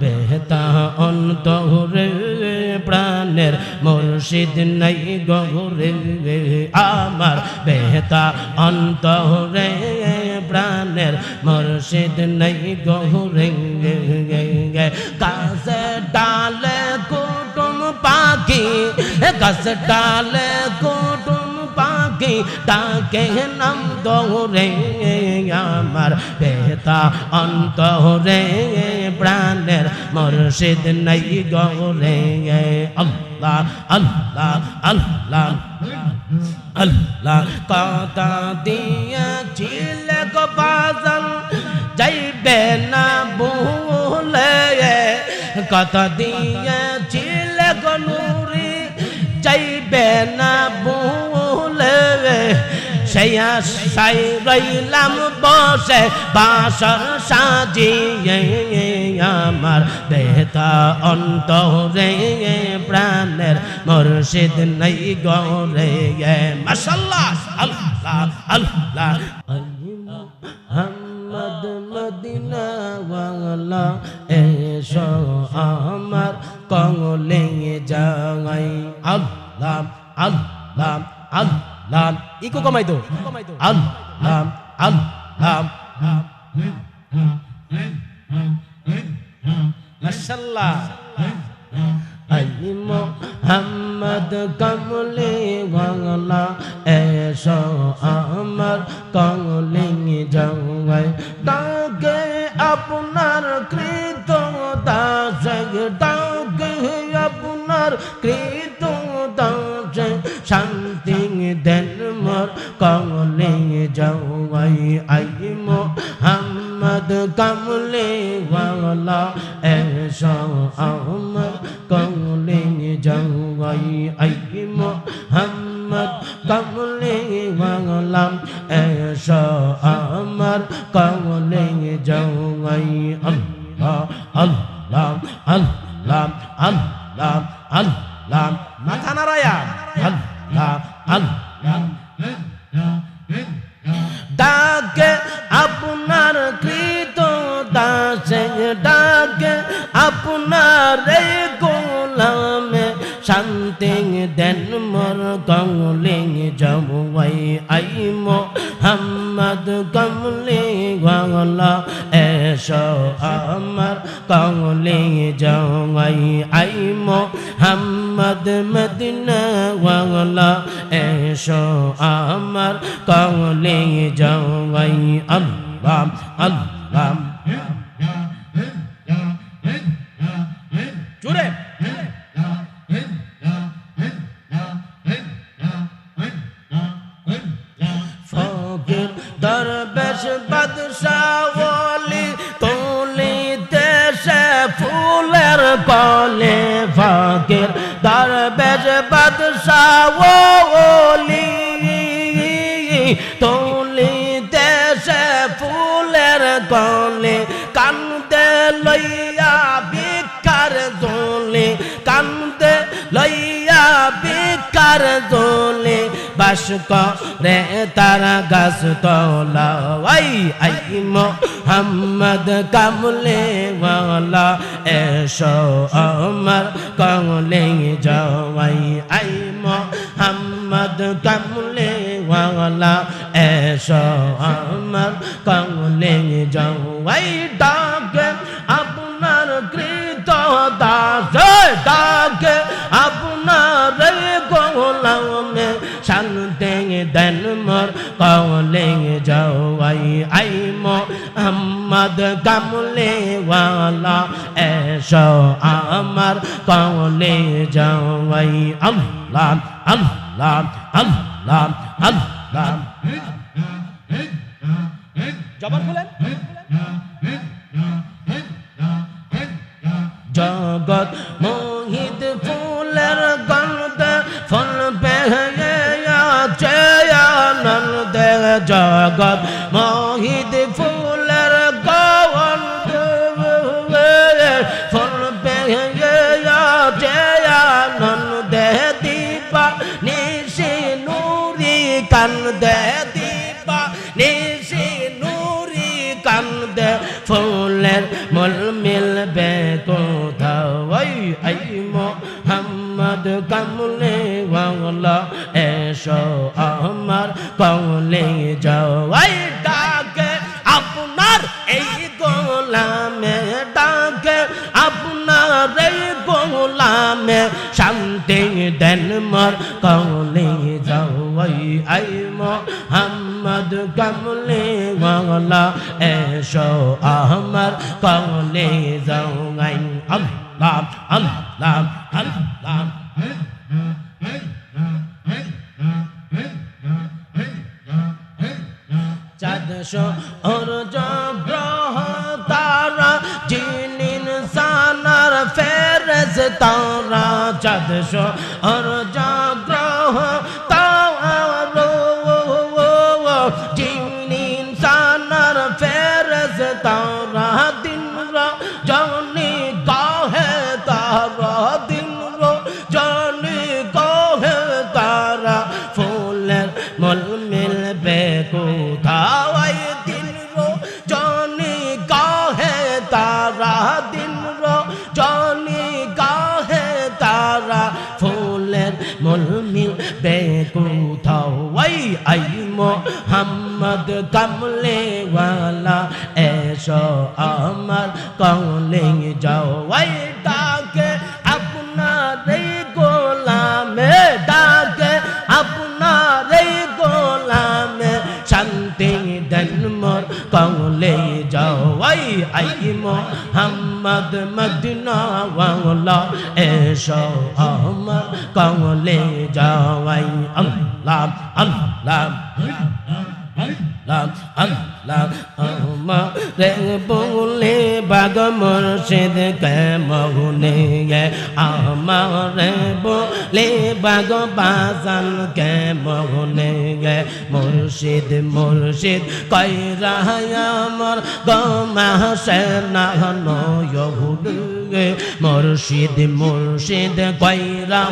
বেহতা অন্তরে, প্রাণের মুর্শিদ নাই গহরে আমার বেহতা অন্তরে, প্রাণের মুর্শিদ নাই গহরে কাছে ডালে কুটুম পাখি কাছে ডালে কুটুম তাকে নাম দৌড়ে আমার বেতা, অন্তরে প্রাণের মুর্শিদ নাই গৌরে আল্লাহ আল্লাহ আল্লাহ আল্লাহ, কথা দিয়েছিল গো বাজান, যাইবে না ভুলে। কথা দিয়েছিল গো নুরি, যাইবে না ভুলে। সেই আশাই রইলাম বসে বাসর সাজিয়ে আমার দেহতা অন্তরে প্রাণের মুর্শিদ নাই গরে। মাশাল্লাহ, আল্লাহ আল্লাহ। মোহাম্মদ মদিনা ওয়ালা ইকো কমাই দো আল্লাহ আল্লাহ মাশাল্লাহ আই মোহাম্মদ কমলে বাংলা এসো আমার কমলে যাওয়াই ডাকে আপনার কৃত দাস ডাকে আপনার কৃত দাস কমলে যাওয়াই আই মোহাম্মদ, কমলে বাংলা এসো আমার কমলে যাওয়াই আই মোহাম্মদ, কমলে বাংলা এসো দেন মোর কমলে জমুয়াই আই মোহাম্মদ কমলে গলা এসো আমার কমলে জমাই আই মোহাম্মদ মদিনা গলা এসো আমার কমলে জমাই আল্লাহ আল্লাহ দরবেশ বাদশাহ ওলি তোলি দেশে ফুলের কলে ফকির দরবেশ বাদশাহ ওলি তোলি বাস করে, তারা গাছ তলাই আই মোহাম্মদ কামলে ওয়ালা, এসো আমার কমলে যাওয়াই আই মোহাম্মদ কামলে ওয়ালা, এসো আমার কমলে যাওয়াই ডাকে দেন মর কলে যাওয়াই আই মোহাম্মদ কামলে ওয়ালা, এসো আমার কলে যাওয়াই আল্লাহ আল্লাহ আল্লাহ আল্লাহ। জবান খুলেন। জগৎ মোহিত ফুলের গন্ধ ফল আছে দীপা, নিশি নুরি কান্দে দীপা, নিশি নুরি কান্দে ফুলের মল মিলবে ওই আই মোহাম্মদ কামলে ওয়ালা এসো আমার কমলে যাও ওই ডাকে। আপনার এই গোলামে ডাকে। আপনার এই গোলামে শান্তি দেন মর কমলে যাও ওই আই মোহাম্মদ কামলে ওয়ালা এসো আমার কমলে যাও আই আল্লাহ আল্লাহ। ওর গ্রহ তারা জিন সানার ফেরস তারা চাঁদশো মোহাম্মদ কামলে ওয়ালা এসো আমার কমলে কমলে যাও আই মোহাম্মদ মদিনা ওয়ালা এসো আমার কমলে যাওয়াই আল্লাহ আল্লাহ। আমারে বলে বাগ মুর্শিদ কে মহুনে গে। বলে বাগ বাজান কে মহুনে গে। মুর্শিদ মুর্শিদ, কইরা আমার গমা সে না নয়হুদ গে মুর্শিদ মুর্শিদ, কইরা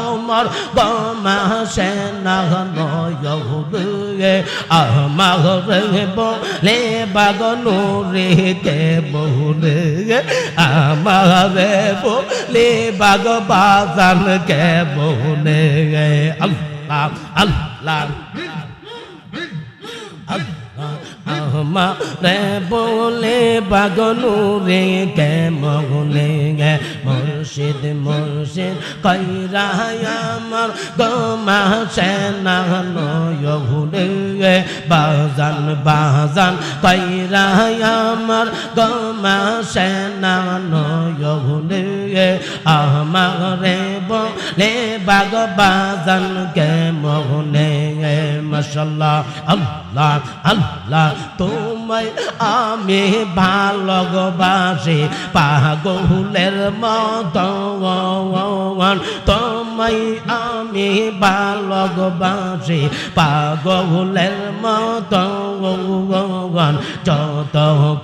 আমার গমা সে না নয়হুদ গে আমার বলে বাগনো রে, কে বহুরে আমারে বলে বাগ বাজান, কে বহুনে আল্লাহ আল্লাহ। আমারে বলে বাগনো রে কে মগুনে গে? মুর্শিদ মুর্শিদ কইরা আমার গমা সেনা নয়হুনে গে। বাজান বাজান কইরা আমার গমা সেনা নয়হুনে গে। আমারে বলে, বাগ বাজান কে মগুনে গে মাশাল্লাহ, আল্লাহ আল্লাহ, তোমায় আমি ভালোবাসি। পাগলের মত তোমায় আমি ভালোবাসি। পাগলের মতন যত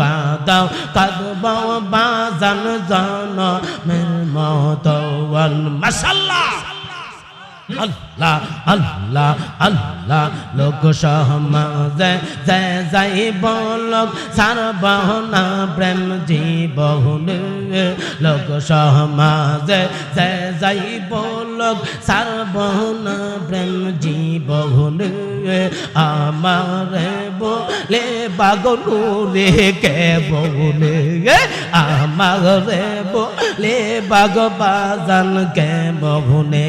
কাদাও কাদব বাজান জন মের মতন মাসাল্লাহ আল্লাহ আল্লাহ আল্লাহ। লোক সমাজে যে যাই বলক। সারবহনা প্রেম জীবন লোক সমাজে যে যাই বলক। সারবহনা প্রেম জীবন আমার বলে বাগনু রে কে বলে আমার বলে বাগ বাজান কে বহনে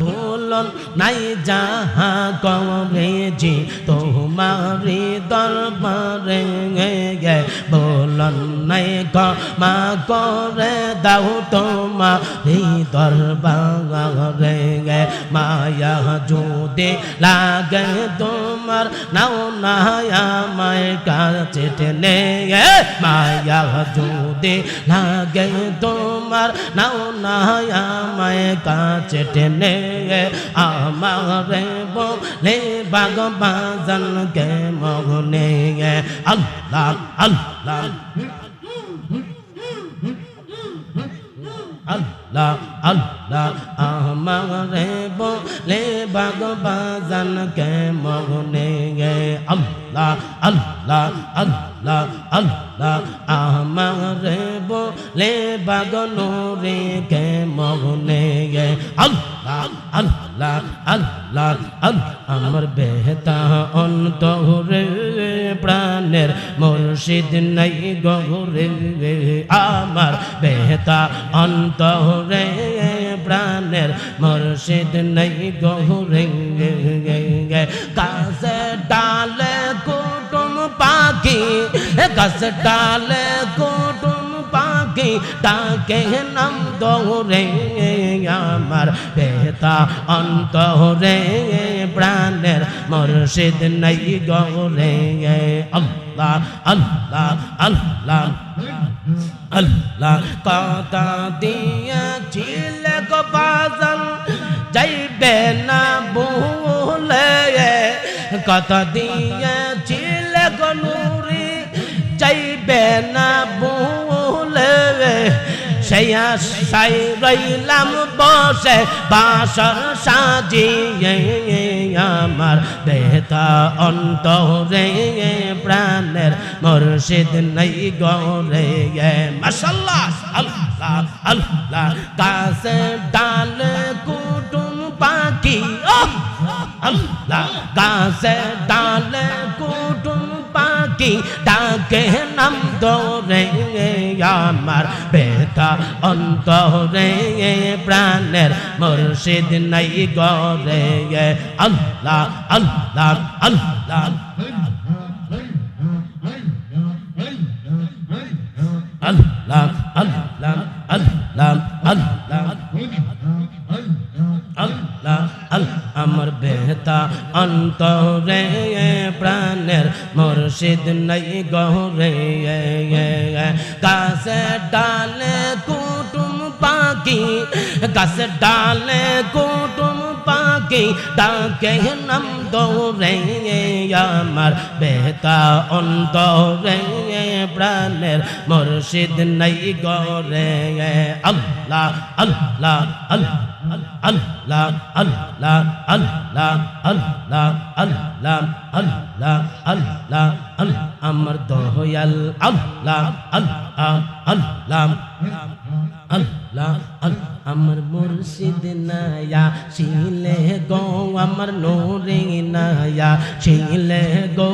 বলন নাই যাহা করেছি তোমারি দরবারে গে বলন নাই মা করে দাও তোমারি দরবারে গে। মায়া যদি লাগে তোমার, নাও নায়া মায় কাছে টেনে গে। মায়া যদি লাগে তোমার, নাও নায়া মায় কাছে কেনে আমার বলে বাগবাজান কে মগনে আল্লাহ আল্লাহ আল্লাহ আল্লাহ আমারে বলে বাগবাজান কে মগনে আল্লাহ আল্লাহ অন্তরে প্রাণের মুর্শিদ নাই গহরে আমার বেহতা অন্তরে, প্রাণের মুর্শিদ নাই গহরে কাছে ডালে কুটুম পাখি, গাছ ডালে পাখি ডাকে নাম দৌড়ে আমার বেতা অন্তরে, প্রাণের মুর্শিদ নাই গৌরে আল্লাহ আল্লাহ আল্লাহ আল্লাহ, কথা দিয়েছিল গো বাজান, যাইবে না ভুলে। কথা দিয়েছিল গো নুরি, যাইবে না ভুলে। সেই আশাই রইলাম বসে বাসর সাজিয়ে আমার বেতা অন্তরে প্রাণের মুর্শিদ নাই গরে। মাসাল্লাহ আল্লাহ আল্লাহ, কাছে ডাল কুটুম পাখি আল্লাহ, কাছে ডাল কুটুম পাখি, ডাকে নাম দরে আমার বেতা অন্তরে প্রাণের মুর্শিদ নাই গরে আল্লাহ আল্লাহ আল্লাহ আল্লাহ। আল্লাহ আল্লাহ আল্লাহ আল্লাহ আল্লাহ আমার বেহতা অন্তরে প্রাণের মুর্শিদ নাই গহরে কাছে ডালে কুটুম পাখি কাছে ডালে কুটুম পাখি ডাকে নাম দৌড়ে আমার বেহতা অন্তরে প্রাণের মুর্শিদ নাই গরে আল্লাহ আল্লাহ আল্লাহ আল্লাহ আল্লাহ আল্লাহ আল্লাহ আল্লাহ আল্লাহ আল্লাহ আল্লাহ আমার দয়াল আল্লাহ আল্লাহ আল্লাহ আল্লাহ আমার মুর্শিদ নায়া, শিলে গো আমার নোরে নায়া, শিলে গো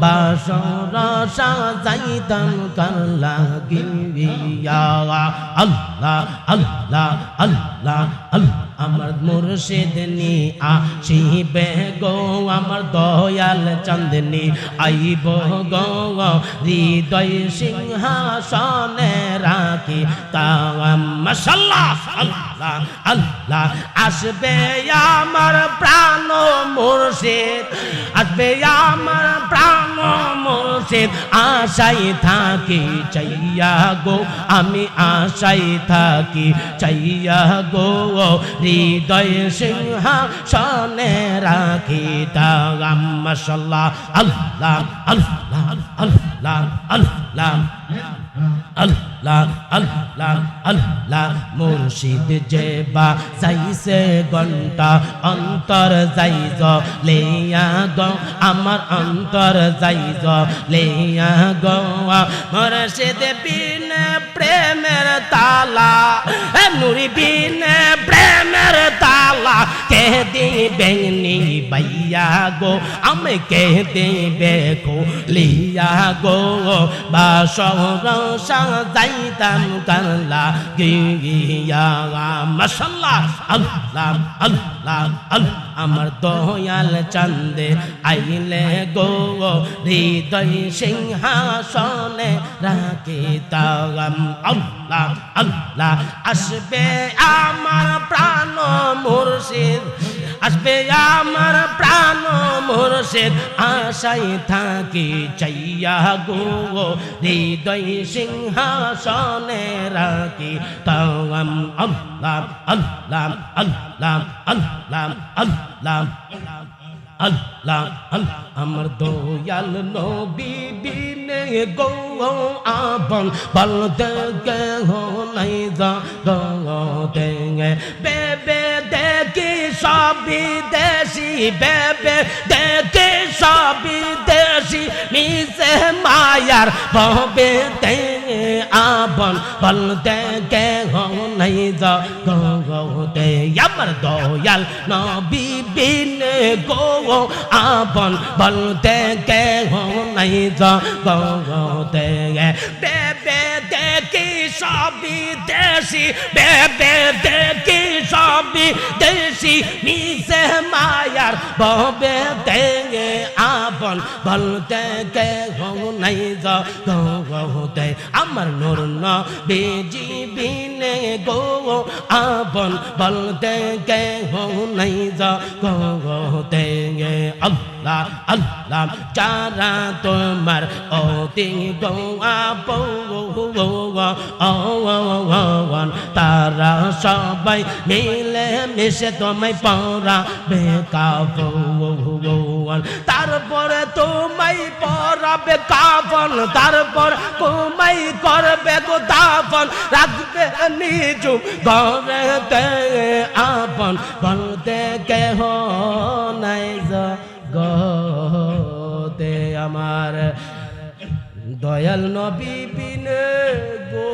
বাসর সাজাইতাম কাল্লা গিয়া আল্লাহ আল্লাহ আল্লাহ আল্লাহ আমার মুর্শিদ নি, আসিবে গো আমার দয়াল চাঁদনি। আইব গো হৃদয় সিংহাসনে রাখি তা মশাল্লাহ আল্লাহ আল্লাহ, আসবে আমার প্রাণ মুর্শিদ, আসবে আমার প্রাণ মুর্শিদ আশাই থাকি চাইয়া গো, আমি আশাই থাকি চাইয়া গো, হৃদয় সিংহাসনে রাখি তাম মশাল্লাহ আল্লাহ আল্লাহ আল্লাহ আল্লাহ। আল্লাহ আল্লাহ আল্লাহ মুর্শিদ যে বা যাইছে ঘণ্টা অন্তর যাইজ, লেয়া গো, আমার অন্তর যাইজ, লেয়া গো মুর্শিদ বিন প্রেমের তালা নুরি বিন প্রেমের তালা কে দিবে নি বাইয়া গো আমি কে দিবে গো লিয়া গো বাসর সাজাইতাম কাল্লা গিয়া মশাল্লাহ আল্লাহ আল্লাহ আল্লাহ আমার দয়াল চান্দে আইলে গো, হৃদয় সিংহাসনে রাখি তাম আল্লাহ আল্লাহ, আসবে আমার প্রাণ মুর্শিদ। আসবে আমার প্রাণ মুর্শিদ আশাই থাকি চাইয়া গো। হৃদয় সিংহাসনে রাখি তাম আল্লাহ আল্লাহ আল্লাহ আল্লাহ আল্লাহ। আল্লাহ আল্লাহ। আমার দয়াল নবী বিনে গো আপন বলতে কে হো নাই যা গো দেঙ্গে বেবে দেখি সবই দেশি, বেবে দেখে সবই দেশি। মিশে মায়ার ববে তে আপন বলতে কে হো নাই জগতে আমার দয়াল নবী বিন গো আপন বলতে কে হো নাই জগতে বেবে দেখি সবই দেশি, বেবে দেখি সবই দেশি মিশে মায়ার ববে তে আপন বলতে কে নাই জগতে আমার নূর বেজি বিনে গো আপন বলতে কে নাই জগতে আল্লাহ। আল্লাহ যারা তোমার অতি আপন তারা সবাই মিলে মিশে তোমায় পড়া বেকাফন তারপরে তোমায় পড়াবে কাফন তারপর তোমায় করবে গো দাফন রাখবে নিজু ঘরে আপন বলতে কেহ নাই গতে আমার দয়াল নবী বিনে গো